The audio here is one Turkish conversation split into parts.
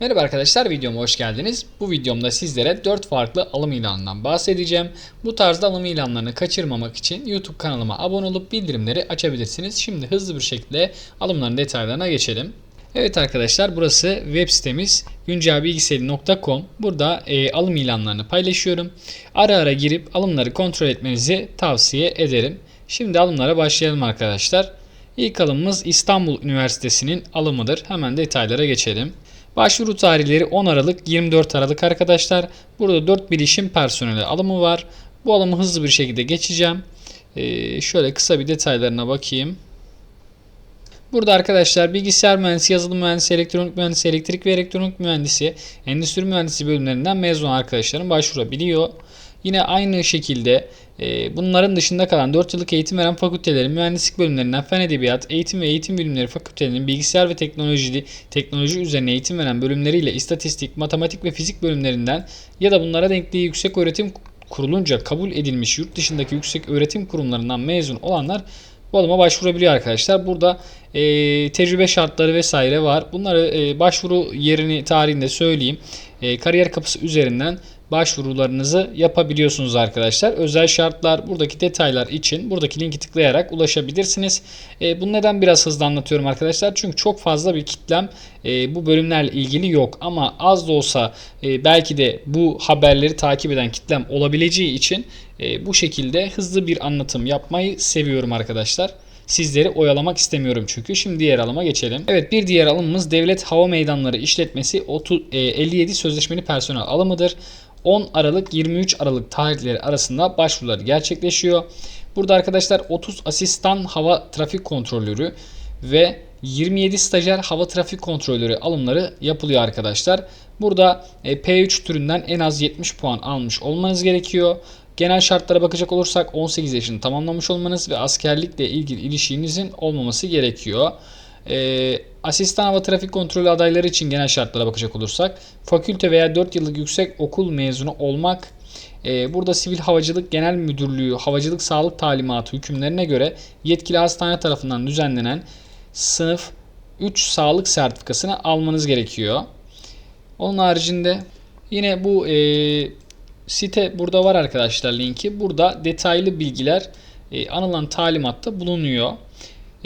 Merhaba arkadaşlar videoma hoş geldiniz. Bu videomda sizlere 4 farklı alım ilanından bahsedeceğim. Bu tarzda alım ilanlarını kaçırmamak için YouTube kanalıma abone olup bildirimleri açabilirsiniz. Şimdi hızlı bir şekilde alımların detaylarına geçelim. Evet arkadaşlar burası web sitemiz güncelbilgisayarı.com. Burada e, alım ilanlarını paylaşıyorum. Ara ara girip alımları kontrol etmenizi tavsiye ederim. Şimdi alımlara başlayalım arkadaşlar. İlk alımımız İstanbul Üniversitesi'nin alımıdır. Hemen detaylara geçelim. Başvuru tarihleri 10 Aralık 24 Aralık arkadaşlar. Burada 4 bilişim personeli alımı var. Bu alımı hızlı bir şekilde geçeceğim. Ee, şöyle kısa bir detaylarına bakayım. Burada arkadaşlar bilgisayar mühendisi, yazılım mühendisi, elektronik mühendisi, elektrik ve elektronik mühendisi, endüstri mühendisi bölümlerinden mezun arkadaşlarım başvurabiliyor. Yine aynı şekilde e, bunların dışında kalan 4 yıllık eğitim veren fakültelerin mühendislik bölümlerinden fen edebiyat, eğitim ve eğitim bilimleri fakültelerinin bilgisayar ve teknoloji, teknoloji üzerine eğitim veren bölümleriyle istatistik, matematik ve fizik bölümlerinden ya da bunlara denkliği yüksek öğretim kurulunca kabul edilmiş yurt dışındaki yüksek öğretim kurumlarından mezun olanlar bu alıma başvurabiliyor arkadaşlar. Burada e, tecrübe şartları vesaire var. Bunları e, başvuru yerini tarihinde söyleyeyim. E, kariyer kapısı üzerinden başvurularınızı yapabiliyorsunuz arkadaşlar. Özel şartlar buradaki detaylar için buradaki linki tıklayarak ulaşabilirsiniz. E, bunu neden biraz hızlı anlatıyorum arkadaşlar? Çünkü çok fazla bir kitlem e, bu bölümlerle ilgili yok. Ama az da olsa e, belki de bu haberleri takip eden kitlem olabileceği için e, bu şekilde hızlı bir anlatım yapmayı seviyorum arkadaşlar. Sizleri oyalamak istemiyorum çünkü. Şimdi diğer alıma geçelim. Evet bir diğer alımımız Devlet Hava Meydanları İşletmesi 30, e, 57 sözleşmeli personel alımıdır. 10 Aralık 23 Aralık tarihleri arasında başvurular gerçekleşiyor. Burada arkadaşlar 30 asistan hava trafik kontrolörü ve 27 stajyer hava trafik kontrolörü alımları yapılıyor arkadaşlar. Burada e, P3 türünden en az 70 puan almış olmanız gerekiyor. Genel şartlara bakacak olursak 18 yaşını tamamlamış olmanız ve askerlikle ilgili ilişkinizin olmaması gerekiyor. Ee, asistan hava trafik kontrolü adayları için genel şartlara bakacak olursak fakülte veya 4 yıllık yüksek okul mezunu olmak ee, burada Sivil Havacılık Genel Müdürlüğü Havacılık Sağlık Talimatı hükümlerine göre yetkili hastane tarafından düzenlenen sınıf 3 sağlık sertifikasını almanız gerekiyor. Onun haricinde yine bu e, site burada var arkadaşlar linki. Burada detaylı bilgiler e, anılan talimatta bulunuyor.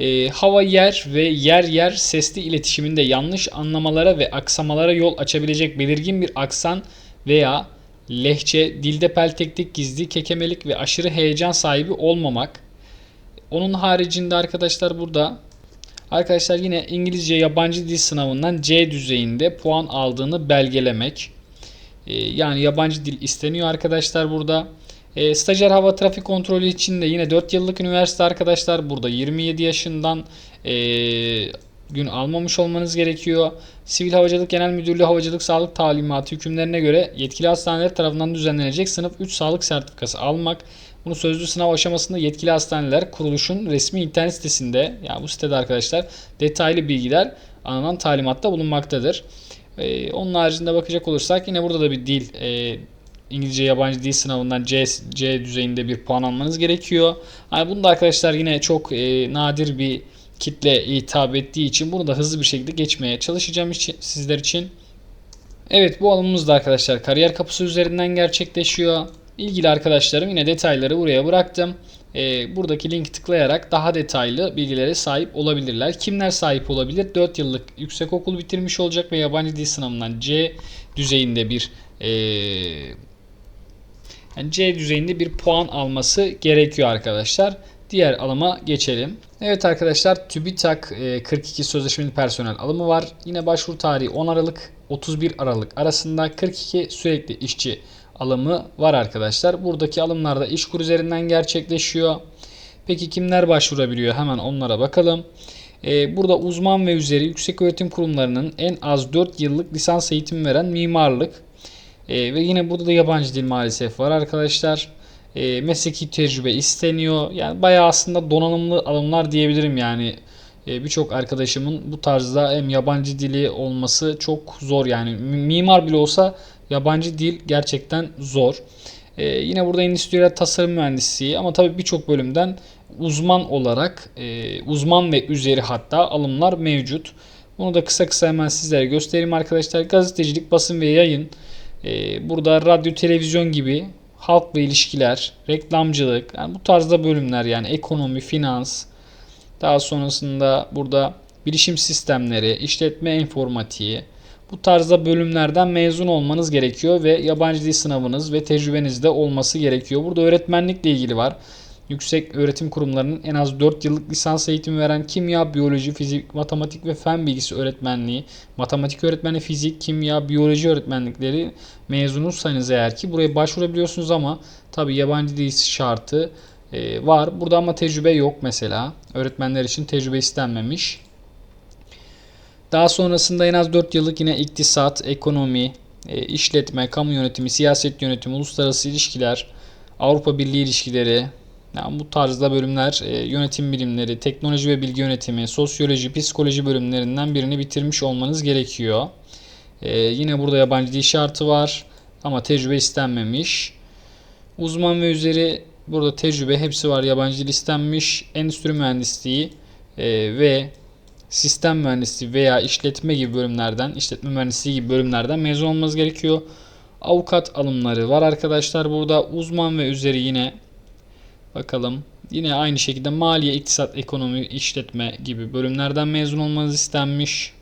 E, hava yer ve yer yer sesli iletişiminde yanlış anlamalara ve aksamalara yol açabilecek belirgin bir aksan veya lehçe, dilde pelteklik, gizli kekemelik ve aşırı heyecan sahibi olmamak. Onun haricinde arkadaşlar burada arkadaşlar yine İngilizce yabancı dil sınavından C düzeyinde puan aldığını belgelemek. Ee, yani yabancı dil isteniyor arkadaşlar burada. E, stajyer hava trafik kontrolü için de yine 4 yıllık üniversite arkadaşlar burada 27 yaşından e, gün almamış olmanız gerekiyor. Sivil Havacılık Genel Müdürlüğü Havacılık Sağlık Talimatı hükümlerine göre yetkili hastaneler tarafından düzenlenecek sınıf 3 sağlık sertifikası almak. Bunu sözlü sınav aşamasında yetkili hastaneler kuruluşun resmi internet sitesinde ya yani bu sitede arkadaşlar detaylı bilgiler alınan talimatta bulunmaktadır. Ee, onun haricinde bakacak olursak yine burada da bir dil e, İngilizce yabancı dil sınavından C, C düzeyinde bir puan almanız gerekiyor. Yani bunu da arkadaşlar yine çok e, nadir bir kitle hitap ettiği için bunu da hızlı bir şekilde geçmeye çalışacağım için, sizler için. Evet bu alımımız da arkadaşlar kariyer kapısı üzerinden gerçekleşiyor. İlgili arkadaşlarım yine detayları buraya bıraktım. E, buradaki linki tıklayarak daha detaylı bilgilere sahip olabilirler. Kimler sahip olabilir? 4 yıllık yüksek okul bitirmiş olacak ve yabancı dil sınavından C düzeyinde bir e, yani C düzeyinde bir puan alması gerekiyor arkadaşlar. Diğer alıma geçelim. Evet arkadaşlar TÜBİTAK 42 sözleşmeli personel alımı var. Yine başvuru tarihi 10 Aralık 31 Aralık arasında 42 sürekli işçi alımı var arkadaşlar. Buradaki alımlarda işkur üzerinden gerçekleşiyor. Peki kimler başvurabiliyor? Hemen onlara bakalım. Burada uzman ve üzeri yüksek öğretim kurumlarının en az 4 yıllık lisans eğitimi veren mimarlık, e, ve yine burada da yabancı dil maalesef var arkadaşlar. E, mesleki tecrübe isteniyor. Yani bayağı aslında donanımlı alımlar diyebilirim yani. E, Birçok arkadaşımın bu tarzda hem yabancı dili olması çok zor yani. Mimar bile olsa yabancı dil gerçekten zor. E, yine burada endüstriyel tasarım mühendisliği ama tabii birçok bölümden uzman olarak e, uzman ve üzeri hatta alımlar mevcut. Bunu da kısa kısa hemen sizlere göstereyim arkadaşlar. Gazetecilik, basın ve yayın. Ee, burada radyo, televizyon gibi halkla ilişkiler, reklamcılık, yani bu tarzda bölümler yani ekonomi, finans. Daha sonrasında burada bilişim sistemleri, işletme informatiği, bu tarzda bölümlerden mezun olmanız gerekiyor ve yabancı dil sınavınız ve tecrübeniz de olması gerekiyor. Burada öğretmenlikle ilgili var. Yüksek öğretim kurumlarının en az 4 yıllık lisans eğitimi veren kimya, biyoloji, fizik, matematik ve fen bilgisi öğretmenliği, matematik öğretmeni, fizik, kimya, biyoloji öğretmenlikleri mezunuysanız eğer ki buraya başvurabiliyorsunuz ama tabi yabancı dil şartı e, var. Burada ama tecrübe yok mesela. Öğretmenler için tecrübe istenmemiş. Daha sonrasında en az 4 yıllık yine iktisat, ekonomi, e, işletme, kamu yönetimi, siyaset yönetimi, uluslararası ilişkiler, Avrupa Birliği ilişkileri, yani bu tarzda bölümler e, yönetim bilimleri, teknoloji ve bilgi yönetimi, sosyoloji, psikoloji bölümlerinden birini bitirmiş olmanız gerekiyor. E, yine burada yabancı dil şartı var ama tecrübe istenmemiş. Uzman ve üzeri burada tecrübe hepsi var. Yabancı dil istenmiş. Endüstri mühendisliği e, ve sistem mühendisliği veya işletme gibi bölümlerden, işletme mühendisliği gibi bölümlerden mezun olmanız gerekiyor. Avukat alımları var arkadaşlar. Burada uzman ve üzeri yine bakalım. Yine aynı şekilde maliye, iktisat, ekonomi, işletme gibi bölümlerden mezun olmanız istenmiş.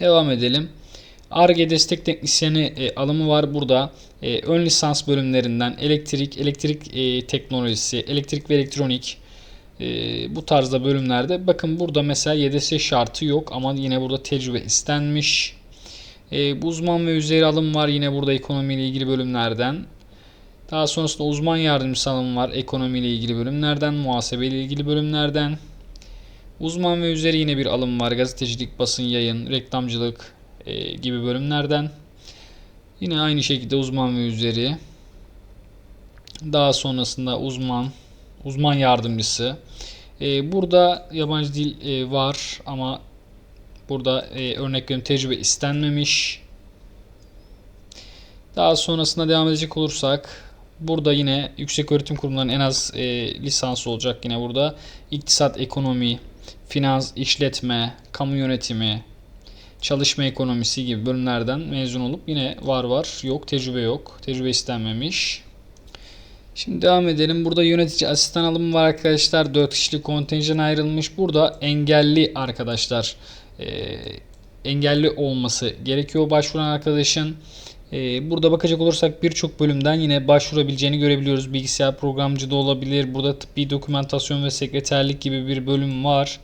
Devam edelim. ARGE destek teknisyeni e, alımı var burada. E, ön lisans bölümlerinden elektrik, elektrik e, teknolojisi, elektrik ve elektronik, e, bu tarzda bölümlerde bakın burada mesela YDS şartı yok ama yine burada tecrübe istenmiş. E, uzman ve üzeri alım var yine burada ekonomiyle ilgili bölümlerden. Daha sonrasında uzman yardımcısı alım var ekonomiyle ilgili bölümlerden, muhasebe ile ilgili bölümlerden. Uzman ve üzeri yine bir alım var gazetecilik, basın, yayın, reklamcılık e, gibi bölümlerden. Yine aynı şekilde uzman ve üzeri. Daha sonrasında uzman, uzman yardımcısı. E, burada yabancı dil e, var ama burada e, örnek veriyorum tecrübe istenmemiş. Daha sonrasında devam edecek olursak burada yine yüksek öğretim kurumlarının en az e, lisansı olacak yine burada. İktisat, ekonomi, finans, işletme, kamu yönetimi, çalışma ekonomisi gibi bölümlerden mezun olup yine var var yok tecrübe yok. Tecrübe istenmemiş. Şimdi devam edelim. Burada yönetici asistan alımı var arkadaşlar. 4 kişilik kontenjan ayrılmış. Burada engelli arkadaşlar. E, engelli olması gerekiyor başvuran arkadaşın. E, burada bakacak olursak birçok bölümden yine başvurabileceğini görebiliyoruz. Bilgisayar programcı da olabilir. Burada tıbbi dokumentasyon ve sekreterlik gibi bir bölüm var.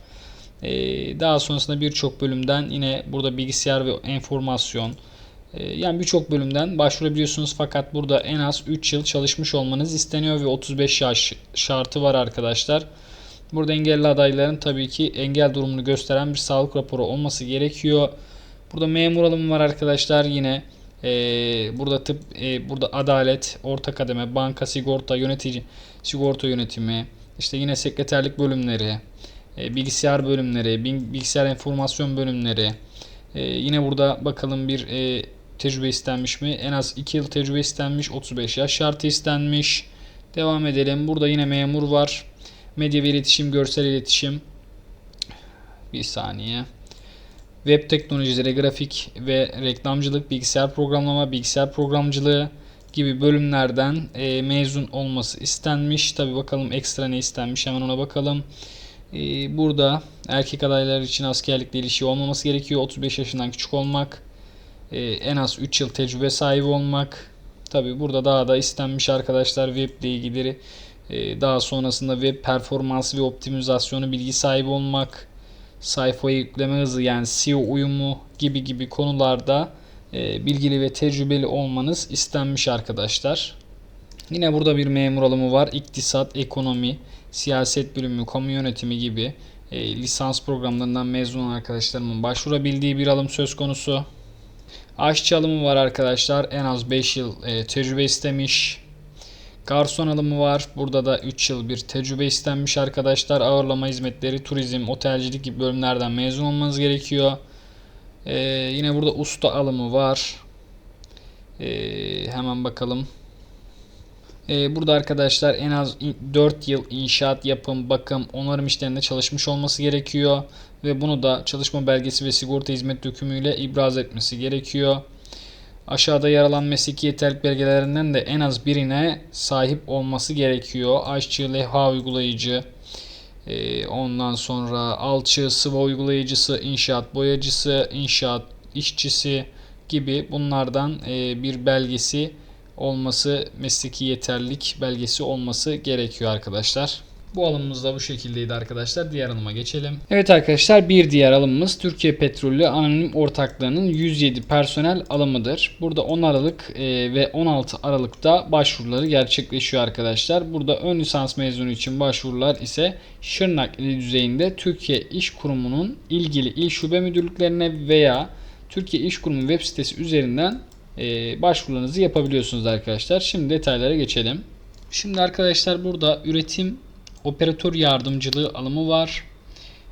E, daha sonrasında birçok bölümden yine burada bilgisayar ve enformasyon, ee, yani birçok bölümden başvurabiliyorsunuz fakat burada en az 3 yıl çalışmış olmanız isteniyor ve 35 yaş şartı var arkadaşlar. Burada engelli adayların tabii ki engel durumunu gösteren bir sağlık raporu olması gerekiyor. Burada memur alımı var arkadaşlar yine. E, burada tıp, e, burada adalet, orta kademe, banka, sigorta, yönetici, sigorta yönetimi, işte yine sekreterlik bölümleri, e, bilgisayar bölümleri, bilgisayar enformasyon bölümleri. E, yine burada bakalım bir e, tecrübe istenmiş mi? En az 2 yıl tecrübe istenmiş. 35 yaş şartı istenmiş. Devam edelim. Burada yine memur var. Medya ve iletişim, görsel iletişim. Bir saniye. Web teknolojileri, grafik ve reklamcılık, bilgisayar programlama, bilgisayar programcılığı gibi bölümlerden e, mezun olması istenmiş. Tabi bakalım ekstra ne istenmiş hemen ona bakalım. E, burada erkek adaylar için askerlikle ilişki olmaması gerekiyor. 35 yaşından küçük olmak e, en az 3 yıl tecrübe sahibi olmak. Tabi burada daha da istenmiş arkadaşlar web ile ilgili e, daha sonrasında web performansı ve optimizasyonu bilgi sahibi olmak, sayfayı yükleme hızı yani SEO uyumu gibi gibi konularda e, bilgili ve tecrübeli olmanız istenmiş arkadaşlar. Yine burada bir memur alımı var. İktisat, ekonomi, siyaset bölümü, kamu yönetimi gibi e, lisans programlarından mezun olan arkadaşlarımın başvurabildiği bir alım söz konusu. Aşçı alımı var arkadaşlar. En az 5 yıl e, tecrübe istemiş. Garson alımı var. Burada da 3 yıl bir tecrübe istenmiş arkadaşlar. Ağırlama hizmetleri, turizm, otelcilik gibi bölümlerden mezun olmanız gerekiyor. Ee, yine burada usta alımı var. Ee, hemen bakalım. Ee, burada arkadaşlar en az 4 yıl inşaat, yapım, bakım, onarım işlerinde çalışmış olması gerekiyor. Ve bunu da çalışma belgesi ve sigorta hizmet dökümüyle ibraz etmesi gerekiyor. Aşağıda yer alan mesleki yeterlilik belgelerinden de en az birine sahip olması gerekiyor. Aşçı, levha uygulayıcı, e, ondan sonra alçı, sıva uygulayıcısı, inşaat boyacısı, inşaat işçisi gibi bunlardan e, bir belgesi olması, mesleki yeterlilik belgesi olması gerekiyor arkadaşlar. Bu alımımız da bu şekildeydi arkadaşlar. Diğer alıma geçelim. Evet arkadaşlar bir diğer alımımız Türkiye Petrolü Anonim Ortaklığı'nın 107 personel alımıdır. Burada 10 Aralık e, ve 16 Aralık'ta başvuruları gerçekleşiyor arkadaşlar. Burada ön lisans mezunu için başvurular ise Şırnak ili düzeyinde Türkiye İş Kurumu'nun ilgili il şube müdürlüklerine veya Türkiye İş Kurumu web sitesi üzerinden e, başvurularınızı yapabiliyorsunuz arkadaşlar. Şimdi detaylara geçelim. Şimdi arkadaşlar burada üretim operatör yardımcılığı alımı var.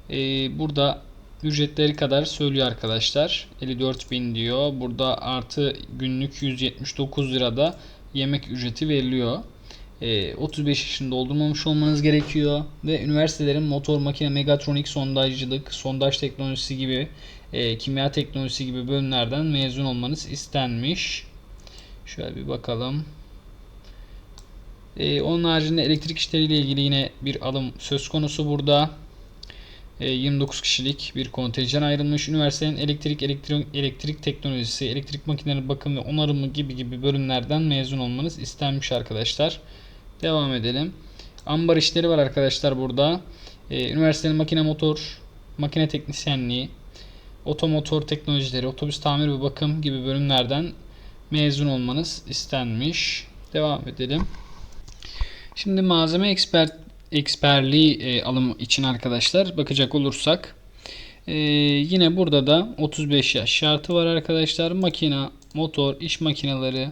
Ee, burada ücretleri kadar söylüyor arkadaşlar. 54.000 diyor. Burada artı günlük 179 lirada yemek ücreti veriliyor. Ee, 35 yaşında doldurmamış olmanız gerekiyor. Ve üniversitelerin motor, makine, megatronik, sondajcılık, sondaj teknolojisi gibi e, kimya teknolojisi gibi bölümlerden mezun olmanız istenmiş. Şöyle bir bakalım. Ee, onun haricinde elektrik işleriyle ilgili yine bir alım söz konusu burada. Ee, 29 kişilik bir kontenjan ayrılmış. Üniversitenin elektrik, elektrik, elektrik teknolojisi, elektrik makineleri bakım ve onarımı gibi gibi bölümlerden mezun olmanız istenmiş arkadaşlar. Devam edelim. Ambar işleri var arkadaşlar burada. Ee, üniversitenin makine motor, makine teknisyenliği, otomotor teknolojileri, otobüs tamir ve bakım gibi bölümlerden mezun olmanız istenmiş. Devam edelim. Şimdi malzeme expert eksperliği e, alımı için arkadaşlar bakacak olursak e, yine burada da 35 yaş şartı var arkadaşlar. Makina, motor, iş makineleri,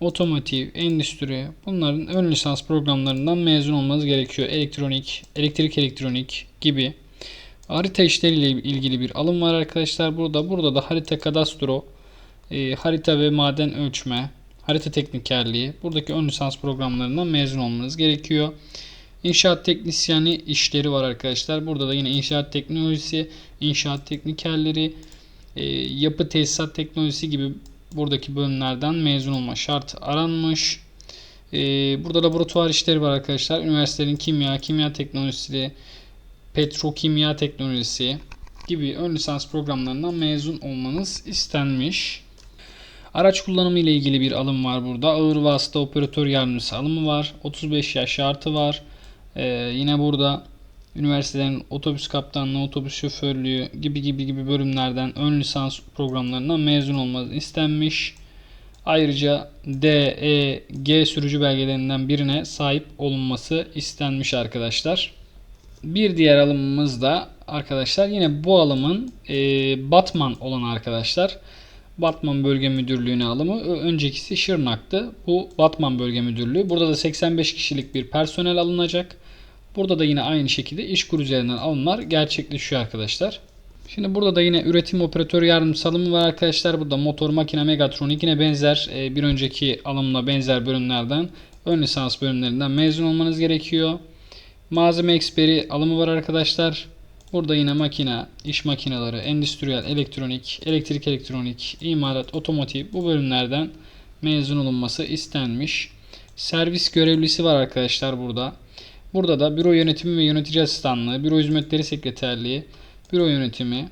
otomotiv, endüstri bunların ön lisans programlarından mezun olmanız gerekiyor. Elektronik, elektrik elektronik gibi. Harita işleriyle ilgili bir alım var arkadaşlar. Burada burada da harita kadastro, e, harita ve maden ölçme, harita teknikerliği, buradaki ön lisans programlarından mezun olmanız gerekiyor. İnşaat teknisyeni işleri var arkadaşlar. Burada da yine inşaat teknolojisi, inşaat teknikerleri, e, yapı tesisat teknolojisi gibi buradaki bölümlerden mezun olma şart aranmış. E, burada laboratuvar işleri var arkadaşlar. Üniversitelerin kimya, kimya teknolojisi, petrokimya teknolojisi gibi ön lisans programlarından mezun olmanız istenmiş. Araç kullanımı ile ilgili bir alım var burada. Ağır vasıta operatör yardımcısı alımı var. 35 yaş şartı var. Ee, yine burada üniversitelerin otobüs kaptanlığı, otobüs şoförlüğü gibi gibi gibi bölümlerden ön lisans programlarından mezun olmanız istenmiş. Ayrıca D, E, G sürücü belgelerinden birine sahip olunması istenmiş arkadaşlar. Bir diğer alımımız da arkadaşlar yine bu alımın e, Batman olan arkadaşlar. Batman Bölge Müdürlüğü'ne alımı. Öncekisi Şırnak'tı. Bu Batman Bölge Müdürlüğü. Burada da 85 kişilik bir personel alınacak. Burada da yine aynı şekilde İşkur üzerinden alımlar gerçekleşiyor arkadaşlar. Şimdi burada da yine üretim operatör yardımcısı alımı var arkadaşlar. Burada motor, makine, megatronik yine benzer e, bir önceki alımla benzer bölümlerden ön lisans bölümlerinden mezun olmanız gerekiyor. Malzeme eksperi alımı var arkadaşlar. Burada yine makine, iş makineleri, endüstriyel, elektronik, elektrik elektronik, imalat, otomotiv bu bölümlerden mezun olunması istenmiş. Servis görevlisi var arkadaşlar burada. Burada da büro yönetimi ve yönetici asistanlığı, büro hizmetleri sekreterliği, büro yönetimi,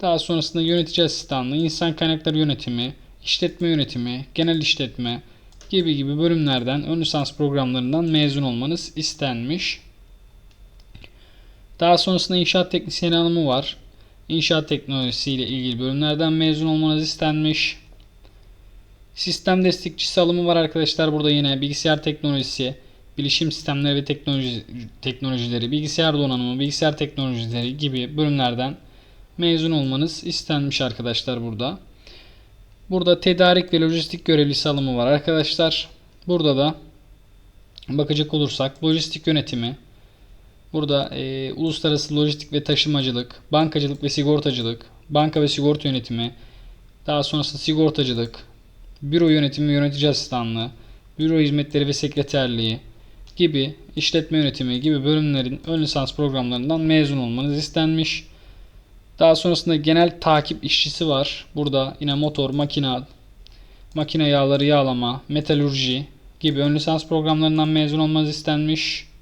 daha sonrasında yönetici asistanlığı, insan kaynakları yönetimi, işletme yönetimi, genel işletme gibi gibi bölümlerden ön lisans programlarından mezun olmanız istenmiş. Daha sonrasında inşaat teknisyeni alımı var. İnşaat teknolojisi ile ilgili bölümlerden mezun olmanız istenmiş. Sistem destekçisi alımı var arkadaşlar. Burada yine bilgisayar teknolojisi, bilişim sistemleri ve teknoloji, teknolojileri, bilgisayar donanımı, bilgisayar teknolojileri gibi bölümlerden mezun olmanız istenmiş arkadaşlar burada. Burada tedarik ve lojistik görevlisi alımı var arkadaşlar. Burada da bakacak olursak lojistik yönetimi, Burada e, uluslararası lojistik ve taşımacılık, bankacılık ve sigortacılık, banka ve sigorta yönetimi, daha sonrasında sigortacılık, büro yönetimi ve yönetici asistanlığı, büro hizmetleri ve sekreterliği gibi işletme yönetimi gibi bölümlerin ön lisans programlarından mezun olmanız istenmiş. Daha sonrasında genel takip işçisi var. Burada yine motor, makina, makine yağları yağlama, metalurji gibi ön lisans programlarından mezun olmanız istenmiş.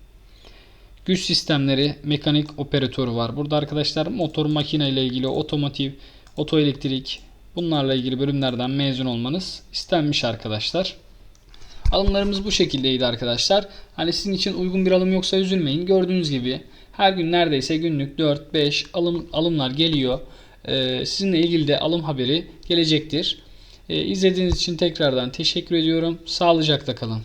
Güç sistemleri mekanik operatörü var. Burada arkadaşlar motor makine ile ilgili otomotiv, otoelektrik bunlarla ilgili bölümlerden mezun olmanız istenmiş arkadaşlar. Alımlarımız bu şekildeydi arkadaşlar. Hani sizin için uygun bir alım yoksa üzülmeyin. Gördüğünüz gibi her gün neredeyse günlük 4-5 alım alımlar geliyor. Ee, sizinle ilgili de alım haberi gelecektir. Ee, izlediğiniz için tekrardan teşekkür ediyorum. Sağlıcakla kalın.